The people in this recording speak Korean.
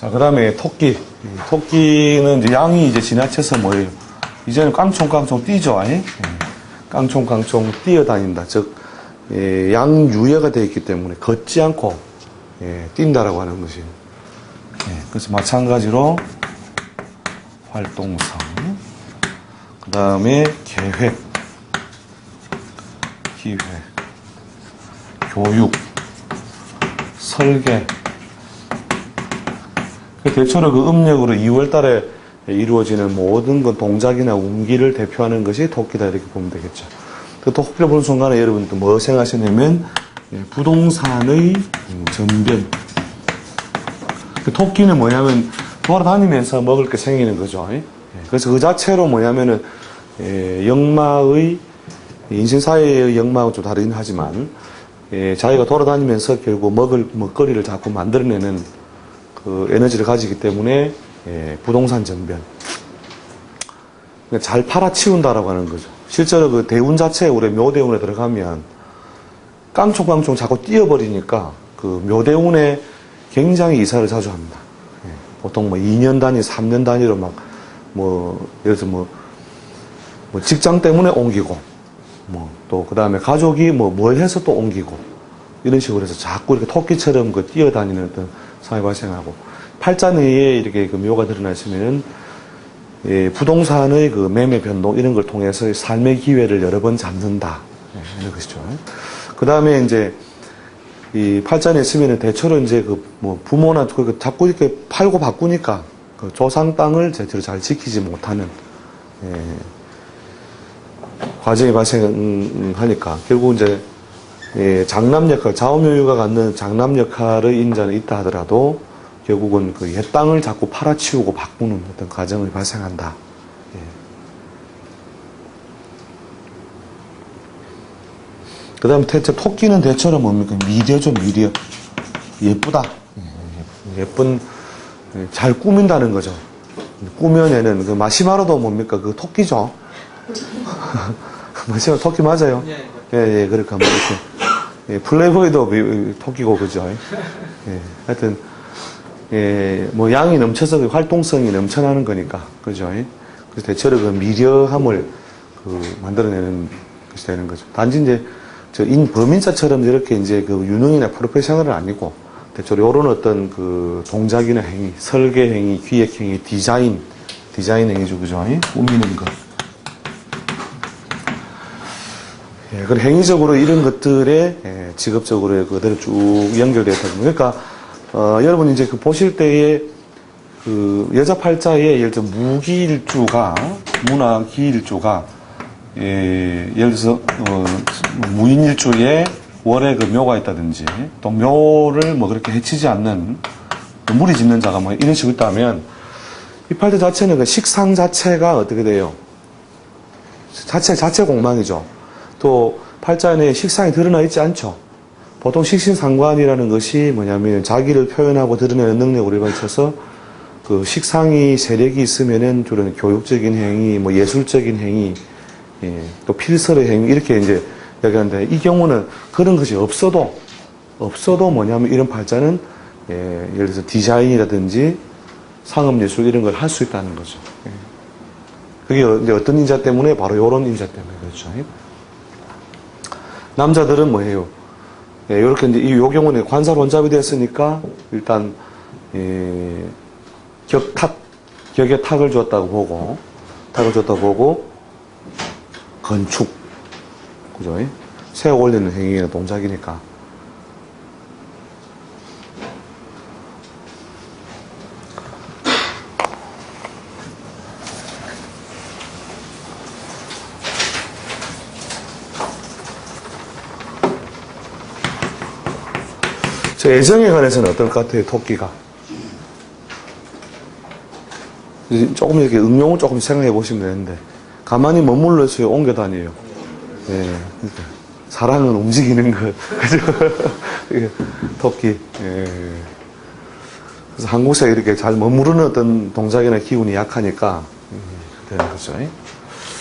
자, 그 다음에 토끼. 토끼는 이제 양이 이제 지나쳐서 뭐예요? 이제는 깡총깡총 뛰죠, 아니? 예. 깡총깡총 뛰어다닌다. 즉, 예, 양유예가 되어 있기 때문에 걷지 않고, 예, 뛴다라고 하는 것이. 예, 그래서 마찬가지로 활동성. 그 다음에 계획, 기획, 교육, 설계, 그 대체로 그 음력으로 2월 달에 이루어지는 모든 그 동작이나 운기를 대표하는 것이 토끼다 이렇게 보면 되겠죠. 그 토끼를 보는 순간에 여러분도 뭐 생각하시냐면 예, 부동산의 음, 전변. 그 토끼는 뭐냐면 돌아다니면서 먹을 게 생기는 거죠. 예. 그래서 그 자체로 뭐냐면은 예, 역마의 인생사회의 역마하고 좀 다르긴 하지만 예, 자기가 돌아다니면서 결국 먹을 먹거리를 자꾸 만들어내는 그 에너지를 가지기 때문에 예, 부동산 전변 그러니까 잘 팔아치운다라고 하는 거죠. 실제로 그 대운 자체에 우리 묘대운에 들어가면 깡총깡총 자꾸 뛰어버리니까 그 묘대운에 굉장히 이사를 자주 합니다. 예, 보통 뭐 2년 단위, 3년 단위로 막 뭐 예를 들어서 뭐, 뭐 직장 때문에 옮기고 뭐 또 그 다음에 가족이 뭐 뭘 해서 또 옮기고 이런 식으로 해서 자꾸 이렇게 토끼처럼 그 뛰어다니는 어떤 상황이 발생하고 팔자 내에 이렇게 그 묘가 드러나 있으면은 예, 부동산의 그 매매 변동 이런 걸 통해서 삶의 기회를 여러 번 잡는다 예, 이런 것이죠. 그 다음에 이제 이 팔자에 있으면은 대체로 이제 그 뭐 부모나 그 자꾸 이렇게 팔고 바꾸니까 그 조상 땅을 제대로 잘 지키지 못하는 예, 과정이 발생하니까 결국 이제 예, 장남 역할, 좌우묘유가 갖는 장남 역할의 인자는 있다 하더라도 결국은 그옛 땅을 자꾸 팔아치우고 바꾸는 어떤 과정이 발생한다. 예. 그 다음에 대체 토끼는 대체로 뭡니까? 미려죠, 미려. 예쁘다. 예, 예쁜, 예, 잘 꾸민다는 거죠. 꾸며내는 그 마시마로도 뭡니까? 그 토끼죠. 마시마로 토끼 맞아요? 예, 예, 그렇게 한번 이렇게. 예, 플레이보이도 미- 토끼고, 그죠? 예, 하여튼, 예, 뭐 양이 넘쳐서 그 활동성이 넘쳐나는 거니까, 그죠? 그래서 대체로 그 미려함을 그 만들어내는 것이 되는 거죠. 단지 이제 저 인, 범인자처럼 이렇게 이제 그 유능이나 프로페셔널은 아니고, 대체로 이런 어떤 그 동작이나 행위, 설계 행위, 기획 행위, 디자인, 디자인 행위죠, 그죠? 꾸미는 것. 예, 그 행위적으로 이런 것들에 예, 직업적으로 그대로 쭉 연결되어 있다. 그러니까 어, 여러분 이제 그 보실 때에 그 여자 팔자에 예를 들어 무기일주가 무나 기일주가 예, 예를 들어서 어, 무인일주에 월에 그 묘가 있다든지 또 묘를 뭐 그렇게 해치지 않는 그 무리 짓는 자가 뭐 이런 식으로 있다면 이 팔자 자체는 그 식상 자체가 어떻게 돼요? 자체 자체 공망이죠. 또 팔자에 식상이 드러나 있지 않죠. 보통 식신상관이라는 것이 뭐냐면 자기를 표현하고 드러내는 능력으로 일반쳐서 그 식상이 세력이 있으면은 주로 교육적인 행위, 뭐 예술적인 행위, 예, 또 필설의 행위 이렇게 이제 얘기하는데 이 경우는 그런 것이 없어도 없어도 뭐냐면 이런 팔자는 예, 예를 들어서 디자인이라든지 상업예술 이런 걸 할 수 있다는 거죠. 예. 그게 어떤 인자 때문에 바로 이런 인자 때문에 그렇죠. 남자들은 뭐예요? 예, 이렇게 이제 이 요 경우는 관살 원잡이 됐으니까 일단 예, 격탁 격에 탁을 줬다고 보고 탁을 줬다고 보고 건축 그죠? 세워 올리는 행위나 동작이니까 저 애정에 관해서는 어떨 것 같아요, 토끼가? 조금 이렇게 응용을 조금 생각해 보시면 되는데, 가만히 머물러 있어요, 옮겨 다녀요. 예, 그러니까 사랑은 움직이는 것, 그죠? 토끼. 예. 그래서 한 곳에 이렇게 잘 머무르는 어떤 동작이나 기운이 약하니까, 음, 되는 거죠.